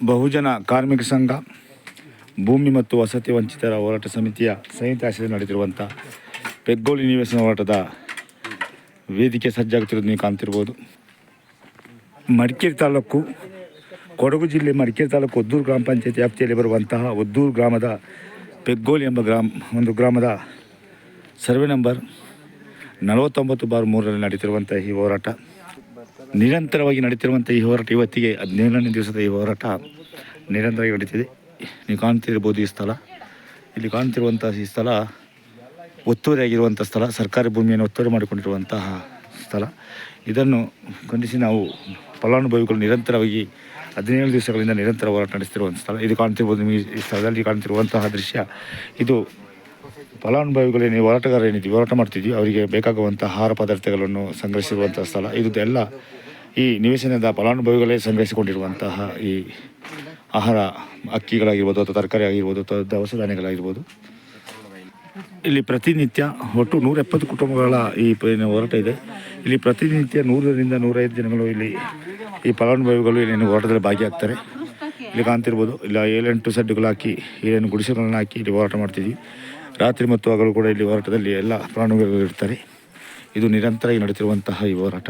ಬಹುಜನ ಕಾರ್ಮಿಕ ಸಂಘ, ಭೂಮಿ ಮತ್ತು ವಸತಿ ವಂಚಿತರ ಹೋರಾಟ ಸಮಿತಿಯ ಸಂಯುಕ್ತ ಆಶ್ರಯದಲ್ಲಿ ನಡೆದಿರುವಂಥ ಪೆಗ್ಗೋಳಿ ನಿವೇಶನ ಹೋರಾಟದ ವೇದಿಕೆ ಸಜ್ಜಾಗುತ್ತಿರೋದು ನೀವು ಕಾಣ್ತಿರ್ಬೋದು. ಮಡಿಕೇರಿ ತಾಲೂಕು, ಕೊಡಗು ಜಿಲ್ಲೆ ಮಡಿಕೇರಿ ತಾಲೂಕು ಒದ್ದೂರು ಗ್ರಾಮ ಪಂಚಾಯತ್ ವ್ಯಾಪ್ತಿಯಲ್ಲಿ ಬರುವಂತಹ ಒದ್ದೂರು ಗ್ರಾಮದ ಪೆಗ್ಗೋಲಿ ಎಂಬ ಗ್ರಾಮ, ಒಂದು ಗ್ರಾಮದ ಸರ್ವೆ ನಂಬರ್ ನಲವತ್ತೊಂಬತ್ತು ಬಾರ್ ಮೂರರಲ್ಲಿ ನಡೀತಿರುವಂಥ ಈ ಹೋರಾಟ. ನಿರಂತರವಾಗಿ ನಡೀತಿರುವಂಥ ಈ ಹೋರಾಟ ಇವತ್ತಿಗೆ ಹದಿನೇಳನೇ ದಿವಸದ ಈ ಹೋರಾಟ ನಿರಂತರವಾಗಿ ನಡೀತಿದೆ. ನೀವು ಕಾಣ್ತಿರ್ಬೋದು ಈ ಸ್ಥಳ. ಇಲ್ಲಿ ಕಾಣ್ತಿರುವಂಥ ಈ ಸ್ಥಳ ಒತ್ತುವರಿಯಾಗಿರುವಂಥ ಸ್ಥಳ, ಸರ್ಕಾರಿ ಭೂಮಿಯನ್ನು ಒತ್ತುವರಿ ಮಾಡಿಕೊಂಡಿರುವಂತಹ ಸ್ಥಳ. ಇದನ್ನು ಖಂಡಿಸಿ ನಾವು ಫಲಾನುಭವಿಗಳು ನಿರಂತರವಾಗಿ ಹದಿನೇಳು ದಿವಸಗಳಿಂದ ನಿರಂತರ ಹೋರಾಟ ನಡೆಸ್ತಿರುವಂಥ ಸ್ಥಳ. ಇದು ಕಾಣ್ತಿರ್ಬೋದು ನಿಮಗೆ ಈ ಸ್ಥಳದಲ್ಲಿ ಕಾಣ್ತಿರುವಂತಹ ದೃಶ್ಯ. ಇದು ಫಲಾನುಭವಿಗಳು ಏನಿದೆ ಹೋರಾಟಗಾರ ಏನಿದ್ದೀವಿ ಹೋರಾಟ ಮಾಡ್ತಿದ್ವಿ ಅವರಿಗೆ ಬೇಕಾಗುವಂಥ ಆಹಾರ ಪದಾರ್ಥಗಳನ್ನು ಸಂಗ್ರಹಿಸಿರುವಂಥ ಸ್ಥಳ ಇದೆಲ್ಲ ಈ ನಿವೇಶನದ ಫಲಾನುಭವಿಗಳೇ ಸಂಗ್ರಹಿಸಿಕೊಂಡಿರುವಂತಹ ಈ ಆಹಾರ ಅಕ್ಕಿಗಳಾಗಿರ್ಬೋದು ಅಥವಾ ತರಕಾರಿ ಆಗಿರ್ಬೋದು ಅಥವಾ ದವಸ ಧಾನ್ಯಗಳಾಗಿರ್ಬೋದು ಇಲ್ಲಿ ಪ್ರತಿನಿತ್ಯ ಒಟ್ಟು ನೂರ ಎಪ್ಪತ್ತು ಕುಟುಂಬಗಳ ಈ ಹೋರಾಟ ಇದೆ. ಇಲ್ಲಿ ಪ್ರತಿನಿತ್ಯ ನೂರರಿಂದ ನೂರೈದು ದಿನಗಳು ಇಲ್ಲಿ ಈ ಫಲಾನುಭವಿಗಳು ಇಲ್ಲಿ ಹೋರಾಟದಲ್ಲಿ ಭಾಗಿಯಾಗ್ತಾರೆ. ಇಲ್ಲಿ ಕಾಣ್ತಿರ್ಬೋದು, ಇಲ್ಲ ಏಳೆಂಟು ಸಡ್ಡುಗಳು ಹಾಕಿ ಏನು ಗುಡಿಸಲನ್ನು ಹಾಕಿ ಇಲ್ಲಿ ಹೋರಾಟ ಮಾಡ್ತಿದ್ವಿ. ರಾತ್ರಿ ಮತ್ತು ಹಗಲು ಕೂಡ ಇಲ್ಲಿ ಹೋರಾಟದಲ್ಲಿ ಎಲ್ಲ ಪ್ರಾಣಿಗಳು ಇರ್ತಾರೆ. ಇದು ನಿರಂತರವಾಗಿ ನಡೀತಿರುವಂತಹ ಈ ಹೋರಾಟ.